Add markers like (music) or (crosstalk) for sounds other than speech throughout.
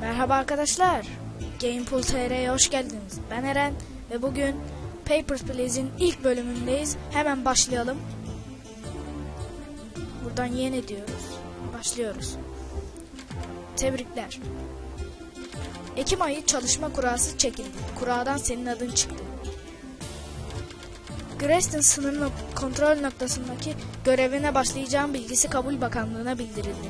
Merhaba arkadaşlar. Gamepool TR'ye hoş geldiniz. Ben Eren ve bugün Papers, Please'in ilk bölümündeyiz. Hemen başlayalım. Buradan yeni diyoruz. Başlıyoruz. Tebrikler. Ekim ayı çalışma kurası çekildi. Kuradan senin adın çıktı. Greston sınır nok- kontrol noktasındaki görevine başlayacağın bilgisi Kabul Bakanlığı'na bildirildi.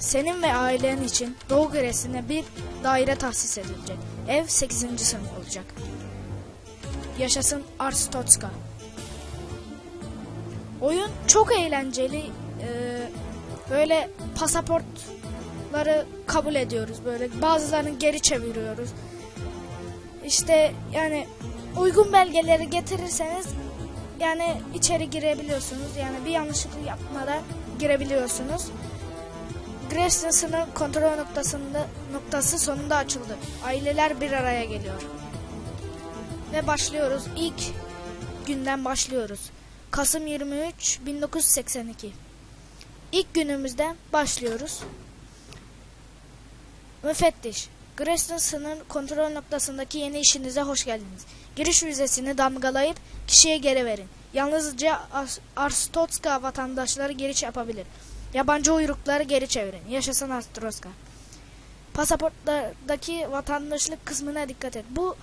Senin ve ailen için Doğu Gres'ine bir daire tahsis edilecek. Ev 8. sınıf olacak. Yaşasın Arstotska. Oyun çok eğlenceli. Ee, böyle pasaportları kabul ediyoruz. Böyle bazılarını geri çeviriyoruz. İşte yani uygun belgeleri getirirseniz yani içeri girebiliyorsunuz. Yani bir yanlışlık yapmadan girebiliyorsunuz. Grestin sınır kontrol noktasında noktası sonunda açıldı. Aileler bir araya geliyor. Ve başlıyoruz. İlk günden başlıyoruz. Kasım 23 1982. İlk günümüzden başlıyoruz. Müfettiş. Grestin sınır kontrol noktasındaki yeni işinize hoş geldiniz. Giriş vizesini damgalayıp kişiye geri verin. Yalnızca Ars- Arstotska vatandaşları giriş yapabilir. Yabancı uyrukları geri çevirin. Yaşasın Astroska. Pasaportlardaki vatandaşlık kısmına dikkat et. Bu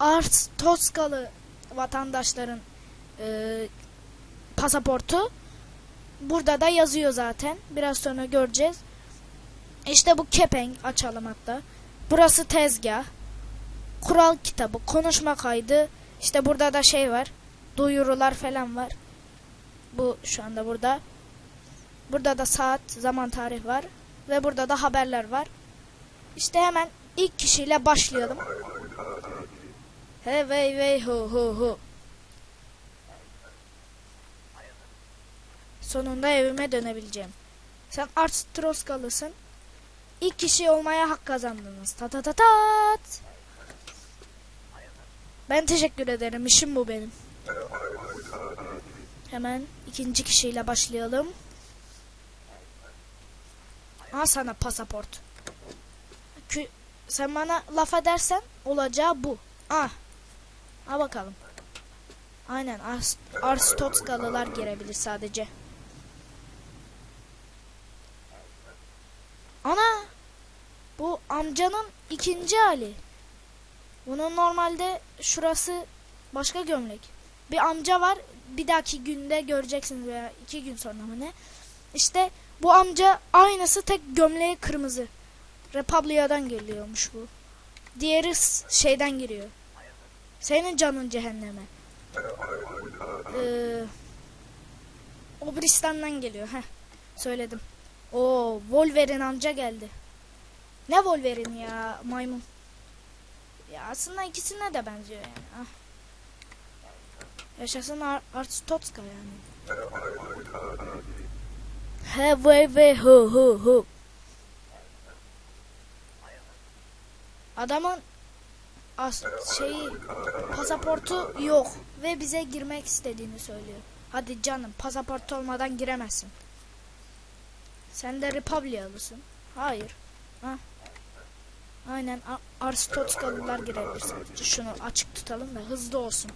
Arstoskalı vatandaşların e, pasaportu. Burada da yazıyor zaten. Biraz sonra göreceğiz. İşte bu kepenk açalım hatta. Burası tezgah. Kural kitabı, konuşma kaydı. İşte burada da şey var. Duyurular falan var. Bu şu anda burada. Burada da saat, zaman, tarih var. Ve burada da haberler var. İşte hemen ilk kişiyle başlayalım. He vey vey hu hu hu. Sonunda evime dönebileceğim. Sen Arstroskalısın. İlk kişi olmaya hak kazandınız. Ta ta ta tat. Ben teşekkür ederim. İşim bu benim. Hemen ikinci kişiyle başlayalım. Al sana pasaport. Kü sen bana laf edersen olacağı bu. Ah. Al bakalım. Aynen Ars Arstotskalılar girebilir sadece. Ana! Bu amcanın ikinci hali. Bunun normalde şurası başka gömlek. Bir amca var. Bir dahaki günde göreceksiniz veya iki gün sonra mı ne? İşte bu amca aynısı tek gömleği kırmızı. Republia'dan geliyormuş bu. Diğeri şeyden giriyor. Senin canın cehenneme. Ee, Obristan'dan geliyor. Heh, söyledim. O Wolverine amca geldi. Ne Wolverine ya maymun. Ya aslında ikisine de benziyor yani. Ah. Yaşasın Ar Arstotska yani. He ve ve hu hu hu. Adamın as şeyi pasaportu yok ve bize girmek istediğini söylüyor. Hadi canım pasaport olmadan giremezsin. Sen de Republialısın. Hayır. Ha. Aynen A- Aristotskalılar girebilir sadece. Şunu açık tutalım da hızlı olsun.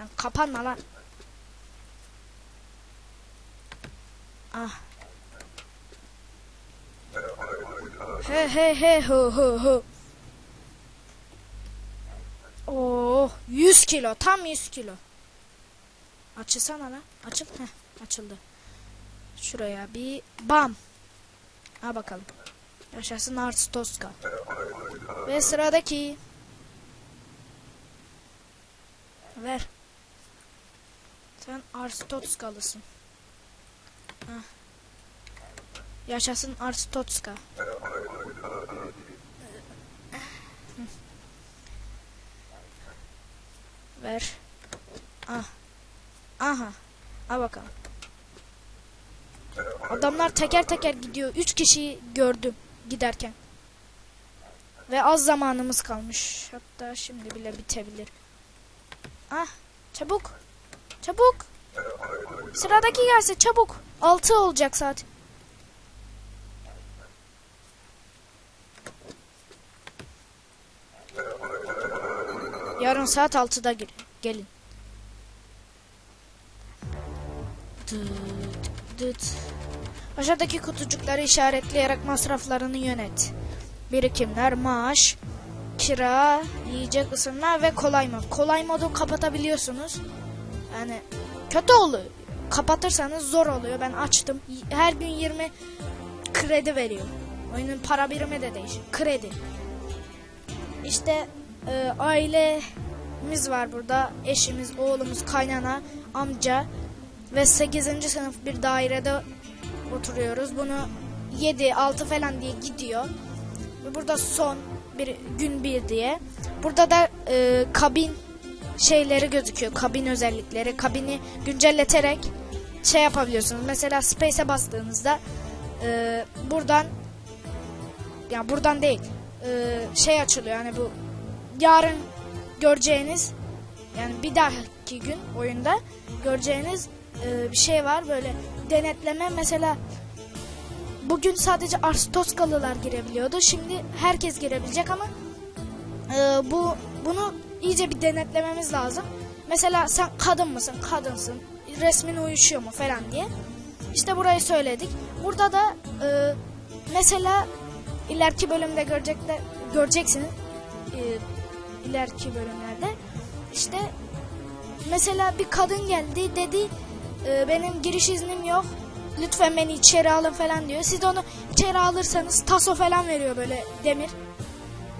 Lan kapanma lan. Ah. He he he hu hu hu. Oh 100 kilo tam 100 kilo. Açılsana lan. Açıl. Heh, açıldı. Şuraya bir bam. Ha bakalım. Yaşasın Arstoska. Ve sıradaki. Ver. Sen Arstotska'lısın. Hah. Yaşasın Arstotska. Ver. Ah. Aha. Al bakalım. Adamlar teker teker gidiyor. Üç kişiyi gördüm giderken. Ve az zamanımız kalmış. Hatta şimdi bile bitebilir. Ah çabuk. Çabuk. Sıradaki gelse çabuk. Altı olacak saat. Yarın saat 6'da gir gelin. Dıt dıt. Aşağıdaki kutucukları işaretleyerek masraflarını yönet. Birikimler, maaş, kira, yiyecek ısınma ve kolay mod. Kolay modu kapatabiliyorsunuz. Yani kötü oluyor. Kapatırsanız zor oluyor. Ben açtım. Her gün 20 kredi veriyor. Oyunun para birimi de değişiyor. Kredi. İşte e, ailemiz var burada. Eşimiz, oğlumuz, kaynana, amca ve 8. sınıf bir dairede oturuyoruz. Bunu 7, 6 falan diye gidiyor. Ve burada son bir gün bir diye. Burada da e, kabin şeyleri gözüküyor. Kabin özellikleri. Kabini güncelleterek şey yapabiliyorsunuz. Mesela Space'e bastığınızda e, buradan ya buradan değil e, şey açılıyor. Yani bu yarın göreceğiniz yani bir dahaki gün oyunda göreceğiniz e, bir şey var böyle denetleme mesela bugün sadece Arstoskalılar girebiliyordu. Şimdi herkes girebilecek ama e, bu bunu iyice bir denetlememiz lazım. Mesela sen kadın mısın? Kadınsın. Resmin uyuşuyor mu falan diye. İşte burayı söyledik. Burada da e, mesela ileriki bölümde görecekler göreceksiniz. E, ileriki bölümlerde işte mesela bir kadın geldi dedi e, benim giriş iznim yok lütfen beni içeri alın falan diyor siz onu içeri alırsanız taso falan veriyor böyle demir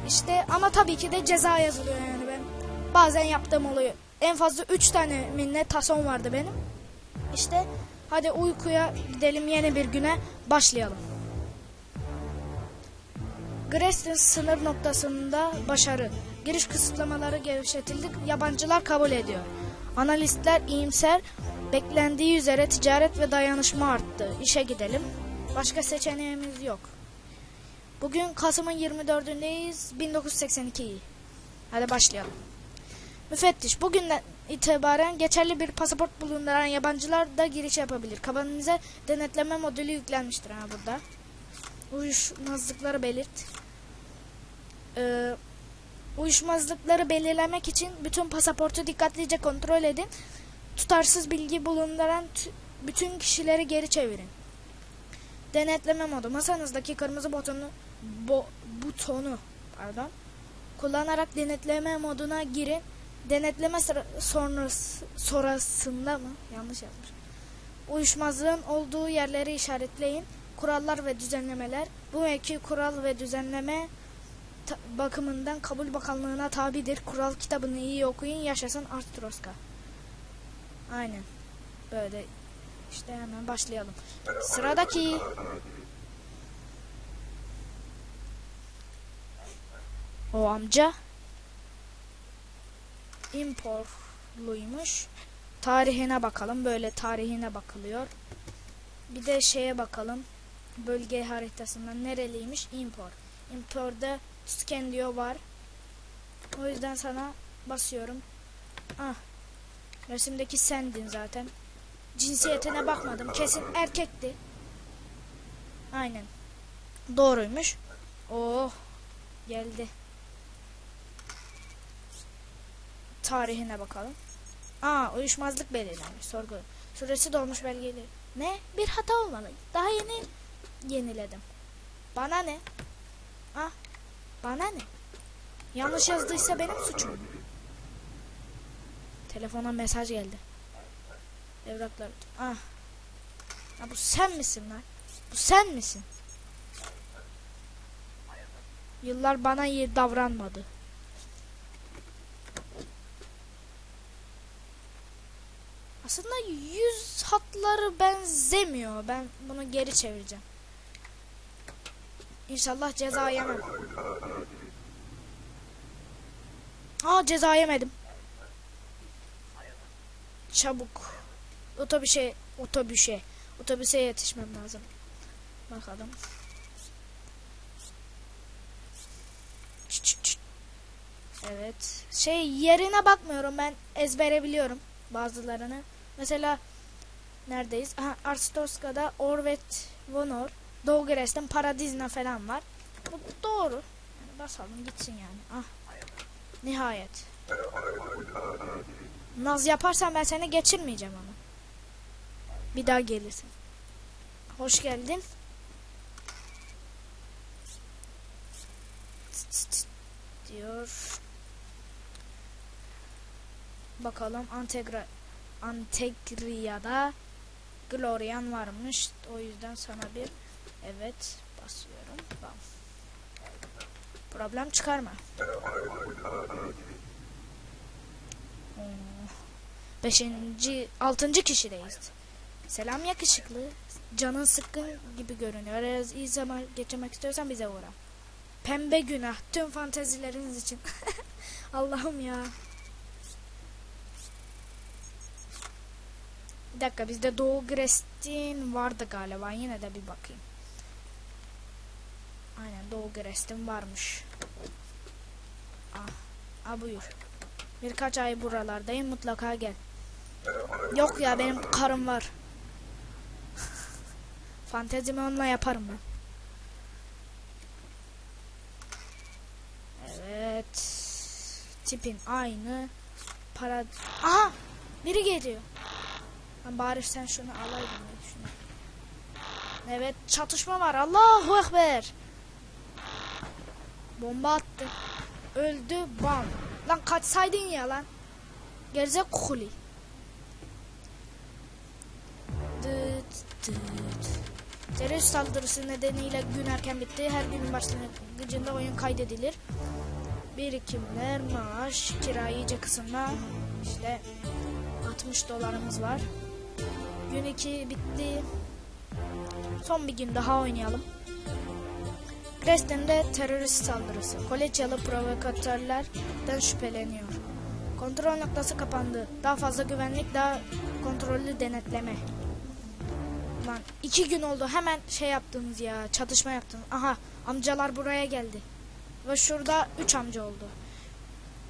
işte ama tabii ki de ceza yazılıyor yani ben bazen yaptığım oluyor en fazla 3 tane minne tason vardı benim işte hadi uykuya gidelim yeni bir güne başlayalım Grestin sınır noktasında başarı. Giriş kısıtlamaları gevşetildi. Yabancılar kabul ediyor. Analistler iyimser. Beklendiği üzere ticaret ve dayanışma arttı. İşe gidelim. Başka seçeneğimiz yok. Bugün Kasım'ın 24'ündeyiz. 1982. Hadi başlayalım. Müfettiş bugünden itibaren geçerli bir pasaport bulunduran yabancılar da giriş yapabilir. Kabininize denetleme modülü yüklenmiştir ha burada. Uyuşmazlıkları belirt. Ee, uyuşmazlıkları belirlemek için bütün pasaportu dikkatlice kontrol edin. Tutarsız bilgi bulunduran bütün kişileri geri çevirin. Denetleme modu. Masanızdaki kırmızı butonu bo- butonu pardon kullanarak denetleme moduna girin. Denetleme sonrası sonrasında mı? Yanlış yazmış. Uyuşmazlığın olduğu yerleri işaretleyin. Kurallar ve düzenlemeler. Bu iki kural ve düzenleme bakımından kabul bakanlığına tabidir. Kural kitabını iyi okuyun. Yaşasın Artroska. Aynen. Böyle işte hemen başlayalım. Sıradaki o amca imporluymuş. Tarihine bakalım. Böyle tarihine bakılıyor. Bir de şeye bakalım. Bölge haritasından nereliymiş? Impor. Impor'da scan var. O yüzden sana basıyorum. Ah. Resimdeki sendin zaten. Cinsiyetine bakmadım. Kesin erkekti. Aynen. Doğruymuş. Oh. Geldi. Tarihine bakalım. Aa uyuşmazlık belirlenmiş. Sorgu. Süresi dolmuş belgeleri. Ne? Bir hata olmalı. Daha yeni yeniledim. Bana ne? Ah. Bana ne? Yanlış yazdıysa benim suçum. Telefona mesaj geldi. Evraklar. Ah. Ha, bu sen misin lan? Bu sen misin? Yıllar bana iyi davranmadı. Aslında yüz hatları benzemiyor. Ben bunu geri çevireceğim. İnşallah ceza yemem. Aa ceza yemedim. Çabuk. otobüse otobüse otobüse yetişmem lazım. Bakalım. Evet. Şey yerine bakmıyorum ben ezbere biliyorum bazılarını. Mesela neredeyiz? Aha, Arstoska'da Orvet Vonor, Dogres'ten Paradizna falan var. Bu doğru. Yani basalım gitsin yani. Ah. Nihayet. Naz yaparsan ben seni geçirmeyeceğim ama. Bir daha gelirsin. Hoş geldin. Diyor. Bakalım Antegra Antegria'da Glorian varmış. O yüzden sana bir evet basıyorum. Bam. Problem çıkarma. Oo. Beşinci, altıncı kişideyiz. Selam yakışıklı. Canın sıkkın gibi görünüyor. Eğer iyi zaman geçirmek istiyorsan bize uğra. Pembe günah. Tüm fantezileriniz için. (laughs) Allah'ım ya. Bir dakika bizde Doğu Grestin vardı galiba. Yine de bir bakayım. Aynen Doğu Grestin varmış. Ah, ah buyur. Birkaç ay buralardayım mutlaka gel. Yok ya benim karım var. Fantezimi onunla yaparım ben. Evet. Tipin aynı. Para... Aha! Biri geliyor. Ben bari sen şunu alaydın diye. Evet çatışma var. Allahu Ekber. Bomba attı. Öldü. Bam. Lan kaçsaydın ya lan. Gerizek kukuli. Terörist saldırısı nedeniyle gün erken bitti. Her gün başlangıcında oyun kaydedilir. Birikimler, maaş, kira iyice kısımda işte 60 dolarımız var. Gün 2 bitti. Son bir gün daha oynayalım. Dresden'de terörist saldırısı. Kolejyalı provokatörlerden şüpheleniyor. Kontrol noktası kapandı. Daha fazla güvenlik, daha kontrollü denetleme. Lan iki gün oldu hemen şey yaptınız ya çatışma yaptınız. Aha amcalar buraya geldi. Ve şurada üç amca oldu.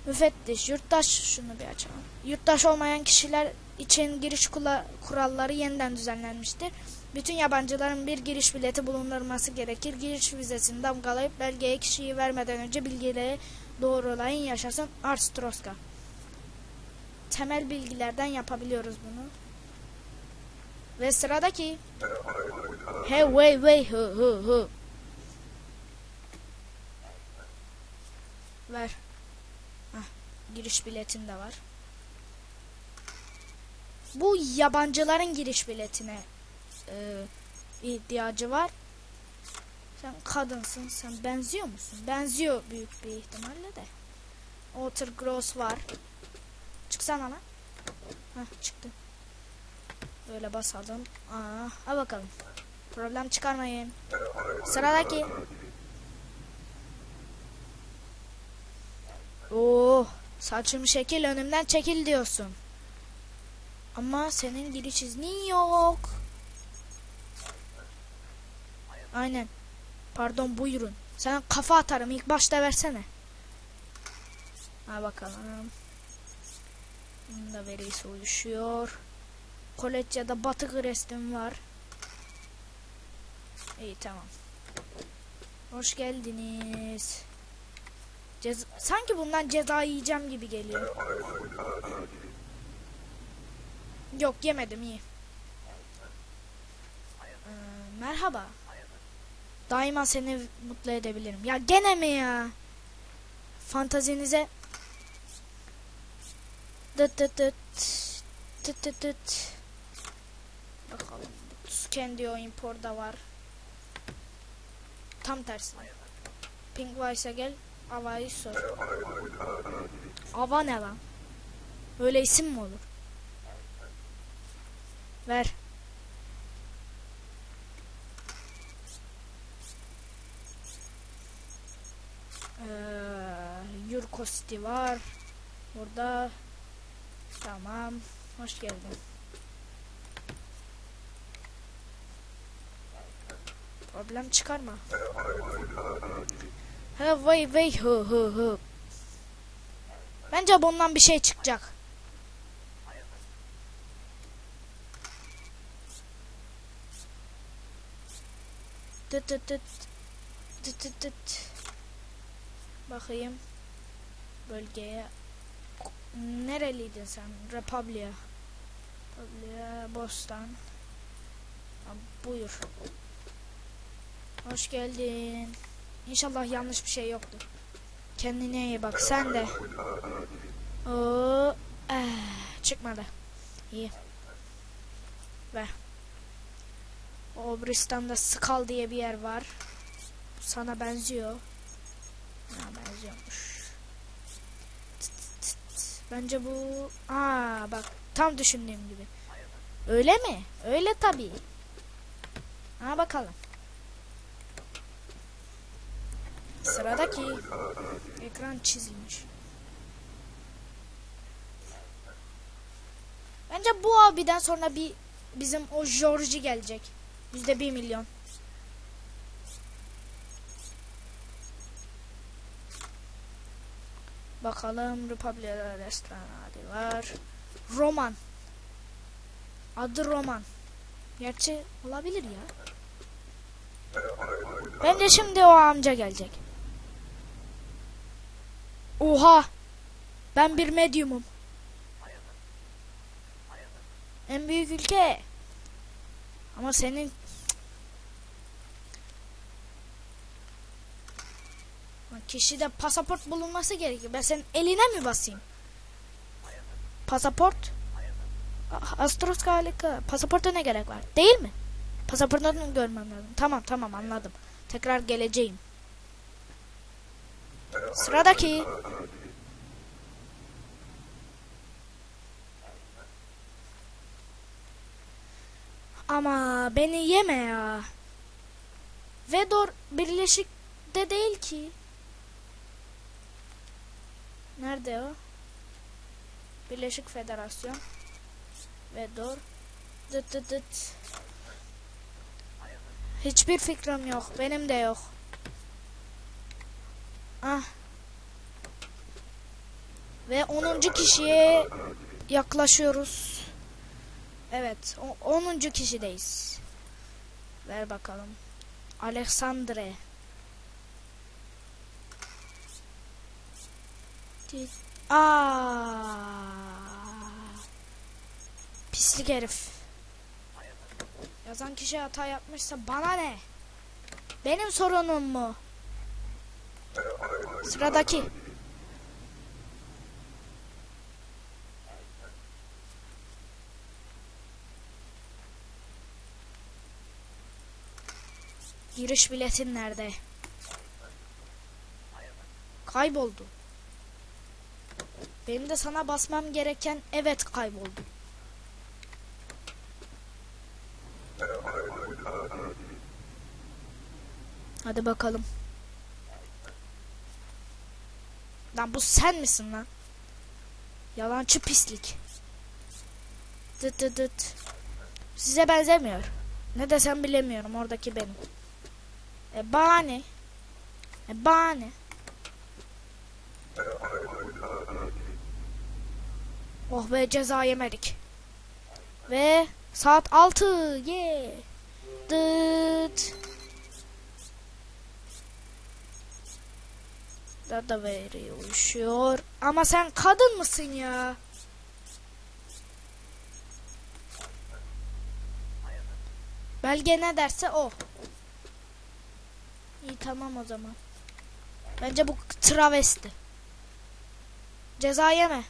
Müfettiş, yurttaş şunu bir açalım. Yurttaş olmayan kişiler için giriş kuralları yeniden düzenlenmiştir. Bütün yabancıların bir giriş bileti bulundurması gerekir. Giriş vizesini damgalayıp belgeye kişiyi vermeden önce bilgileri doğrulayın yaşasın Arstroska. Temel bilgilerden yapabiliyoruz bunu. Ve sıradaki. Hey way way hı hı hı. Ver. Hah, giriş biletin de var. Bu yabancıların giriş biletine e, ihtiyacı var. Sen kadınsın. Sen benziyor musun? Benziyor büyük bir ihtimalle de. Otter Gross var. Çıksana lan. Hah çıktı. Böyle basalım. Aa, al bakalım. Problem çıkarmayın. Sıradaki. Oo, saçım şekil önümden çekil diyorsun. Ama senin giriş iznin yok. Aynen. Pardon buyurun. Sana kafa atarım ilk başta versene. Ha bakalım. Bunun da verisi uyuşuyor. Kolejya'da batı grestim var. İyi tamam. Hoş geldiniz. Ceza Sanki bundan ceza yiyeceğim gibi geliyor. Yok yemedim iyi. Ee, merhaba. Daima seni mutlu edebilirim. Ya gene mi ya? Fantazinize dıt dıt dıt dıt dıt dıt Bakalım. Scandio imporda var. Tam tersi. Pink Vice'a gel. Ava'yı sor. Ava ne lan? Öyle isim mi olur? Ver. Ee, Yurkosti var. Burada. Tamam. Hoş geldin. Problem çıkarma. He vay vay hı hı hı. Bence bundan bir şey çıkacak. Tıt tıt tıt. Tıt tıt tıt. Bakayım. Bölgeye. Nereliydin sen? Republia. Republia, Bostan. Ha, buyur. Hoş geldin. İnşallah yanlış bir şey yoktur. Kendine iyi bak. Sen de. Oo, eh, çıkmadı. İyi. Ve Obristan'da Skal diye bir yer var. Sana benziyor. Ha, benziyormuş. Tıt tıt tıt. Bence bu... Aa bak tam düşündüğüm gibi. Öyle mi? Öyle tabii. Ha bakalım. Sıradaki ekran çizilmiş. Bence bu abiden sonra bir bizim o George gelecek. Yüzde bir milyon. Bakalım Republic Restoran adı var. Roman. Adı Roman. Gerçi olabilir ya. Bence şimdi o amca gelecek. Oha. Ben bir medyumum. En büyük ülke. Ama senin kişide pasaport bulunması gerekiyor. Ben senin eline mi basayım? Pasaport? Astros Galika. Pasaporta ne gerek var? Değil mi? Pasaportunu görmem lazım. Tamam tamam anladım. Tekrar geleceğim. Sıradaki. Ama beni yeme ya. Vedor Birleşik'te değil ki. Nerede o? Birleşik Federasyon. Vedor. Dıt dıt dıt. Hiçbir fikrim yok. Benim de yok. Ah. Ve 10. kişiye yaklaşıyoruz. Evet. 10. kişideyiz. Ver bakalım. Alexandre. Aa. Pislik herif. Yazan kişi hata yapmışsa bana ne? Benim sorunum mu? Sıradaki. Giriş biletin nerede? Kayboldu. Benim de sana basmam gereken evet kayboldu. Hadi bakalım. Lan bu sen misin lan? Yalancı pislik. Dıt dıt dıt. Size benzemiyor. Ne desem bilemiyorum oradaki benim. E bahane. E bahane. Oh be ceza yemedik. Ve saat 6. Ye. Dıt. Da da veriyor uyuşuyor. Ama sen kadın mısın ya? Belge ne derse o. İyi tamam o zaman. Bence bu travesti. Ceza yeme.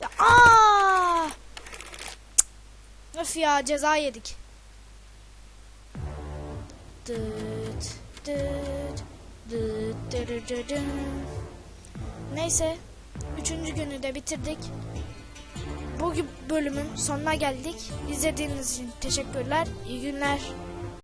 Ya aa! Ya ceza yedik. Dıt dıt dıt. Neyse. Üçüncü günü de bitirdik. Bu bölümün sonuna geldik. İzlediğiniz için teşekkürler. İyi günler.